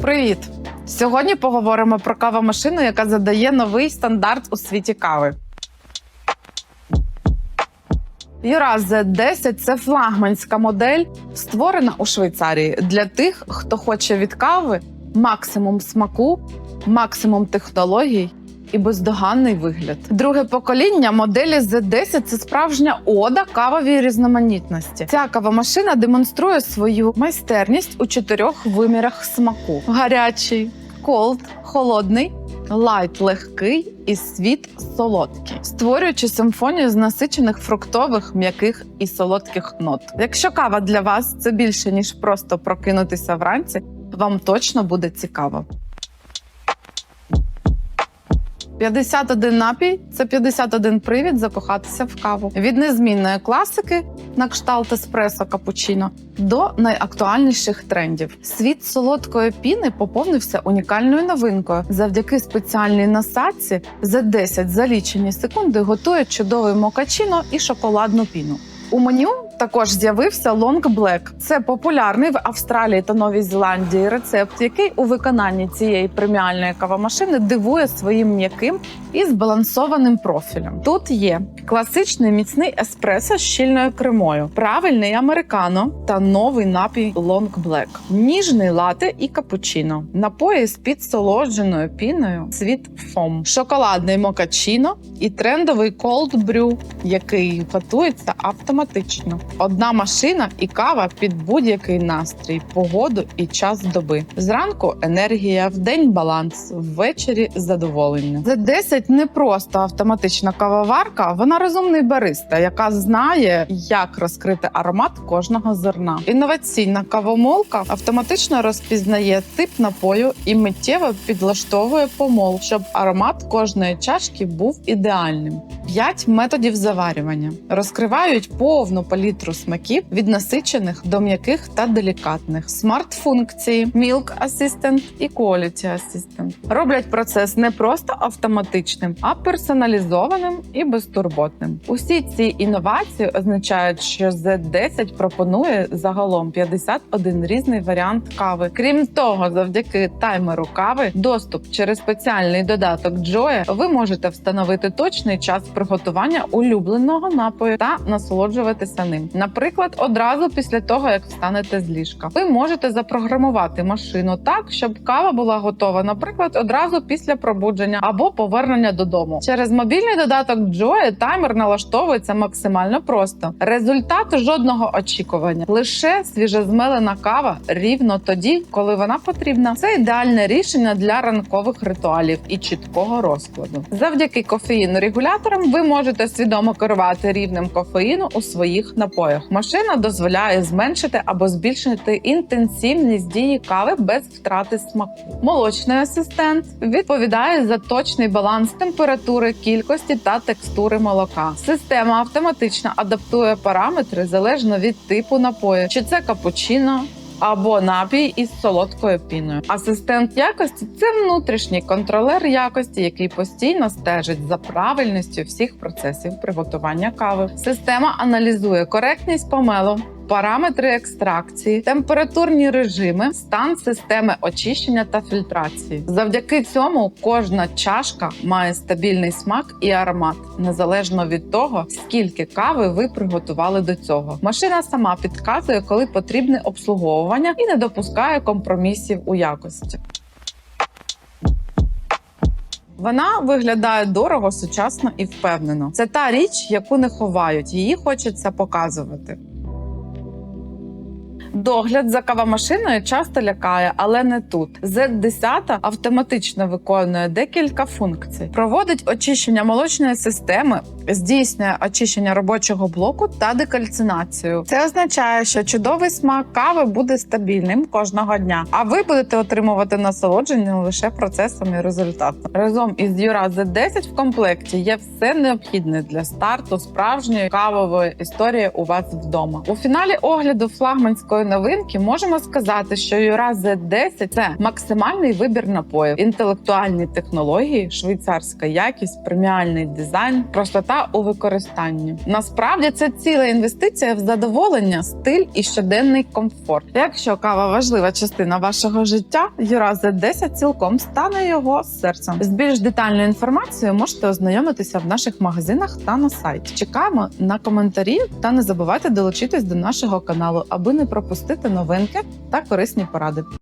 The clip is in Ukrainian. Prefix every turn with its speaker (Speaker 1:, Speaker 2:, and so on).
Speaker 1: Привіт! Сьогодні поговоримо про кавомашину, яка задає новий стандарт у світі кави. Юра Z10 – це флагманська модель, створена у Швейцарії для тих, хто хоче від кави максимум смаку, максимум технологій і бездоганний вигляд. Друге покоління моделі Z10 – це справжня ода кавовій різноманітності. Ця кавомашина демонструє свою майстерність у чотирьох вимірах смаку: гарячий, колд, холодний. Лайт легкий і світ солодкий, створюючи симфонію з насичених фруктових, м'яких і солодких нот. Якщо кава для вас це більше ніж просто прокинутися вранці, вам точно буде цікаво. 51 напій це 51 привід закохатися в каву. Від незмінної класики на кшталт еспресо капучино до найактуальніших трендів. Світ солодкої піни поповнився унікальною новинкою. Завдяки спеціальній насадці за 10 за лічені секунди готує чудовий мокачино і шоколадну піну. У меню також з'явився Long Black. Це популярний в Австралії та Новій Зеландії рецепт, який у виконанні цієї преміальної кавомашини дивує своїм м'яким і збалансованим профілем. Тут є класичний міцний еспресо з щільною кремою, правильний американо та новий напій Long Black, ніжний лате і капучино, напої з підсолодженою піною, світ фом, шоколадний мокачино і трендовий cold brew, який готується автоматично. Одна машина і кава під будь-який настрій, погоду і час доби. Зранку енергія, вдень баланс, ввечері задоволення. За 10 не просто автоматична кавоварка, вона розумний бариста, яка знає, як розкрити аромат кожного зерна. Інноваційна кавомолка автоматично розпізнає тип напою і миттєво підлаштовує помол, щоб аромат кожної чашки був ідеальним. П'ять методів заварювання розкривають повну палітру смаків від насичених до м'яких та делікатних. Смарт-функції, Milk Assistant і Quality Assistant роблять процес не просто автоматичним, а персоналізованим і безтурботним. Усі ці інновації означають, що Z10 пропонує загалом 51 різний варіант кави. Крім того, завдяки таймеру кави, доступ через спеціальний додаток Joy, ви можете встановити точний час приготування улюбленого напою та насолоджуватися ним. Наприклад, одразу після того, як встанете з ліжка, ви можете запрограмувати машину так, щоб кава була готова, наприклад, одразу після пробудження або повернення додому. Через мобільний додаток Joy таймер налаштовується максимально просто. Результат жодного очікування, лише свіжезмелена кава рівно тоді, коли вона потрібна. Це ідеальне рішення для ранкових ритуалів і чіткого розкладу. Завдяки кофеїн-регуляторам ви можете свідомо керувати рівнем кофеїну у своїх напоях. Машина дозволяє зменшити або збільшити інтенсивність дії кави без втрати смаку. Молочний асистент відповідає за точний баланс температури, кількості та текстури молока. Система автоматично адаптує параметри залежно від типу напою, чи це капучино. Або напій із солодкою піною. Асистент якості це внутрішній контролер якості, який постійно стежить за правильністю всіх процесів приготування кави. Система аналізує коректність помелу. Параметри екстракції, температурні режими, стан системи очищення та фільтрації. Завдяки цьому кожна чашка має стабільний смак і аромат, незалежно від того, скільки кави ви приготували до цього. Машина сама підказує, коли потрібне обслуговування і не допускає компромісів у якості. Вона виглядає дорого, сучасно і впевнено. Це та річ, яку не ховають. Її хочеться показувати. Догляд за кавомашиною часто лякає, але не тут. Z10 автоматично виконує декілька функцій: проводить очищення молочної системи, здійснює очищення робочого блоку та декальцинацію. Це означає, що чудовий смак кави буде стабільним кожного дня, а ви будете отримувати насолодження лише процесом і результатом. Разом із Юра Z10 в комплекті є все необхідне для старту справжньої кавової історії у вас вдома. У фіналі огляду флагманської такої новинки можемо сказати, що Юра Z10 – це максимальний вибір напоїв, інтелектуальні технології, швейцарська якість, преміальний дизайн, простота у використанні. Насправді це ціла інвестиція в задоволення, стиль і щоденний комфорт. Якщо кава важлива частина вашого життя, Юра Z10 цілком стане його серцем. З більш детальною інформацією можете ознайомитися в наших магазинах та на сайті. Чекаємо на коментарі та не забувайте долучитись до нашого каналу, аби не пропустити новинки та корисні поради.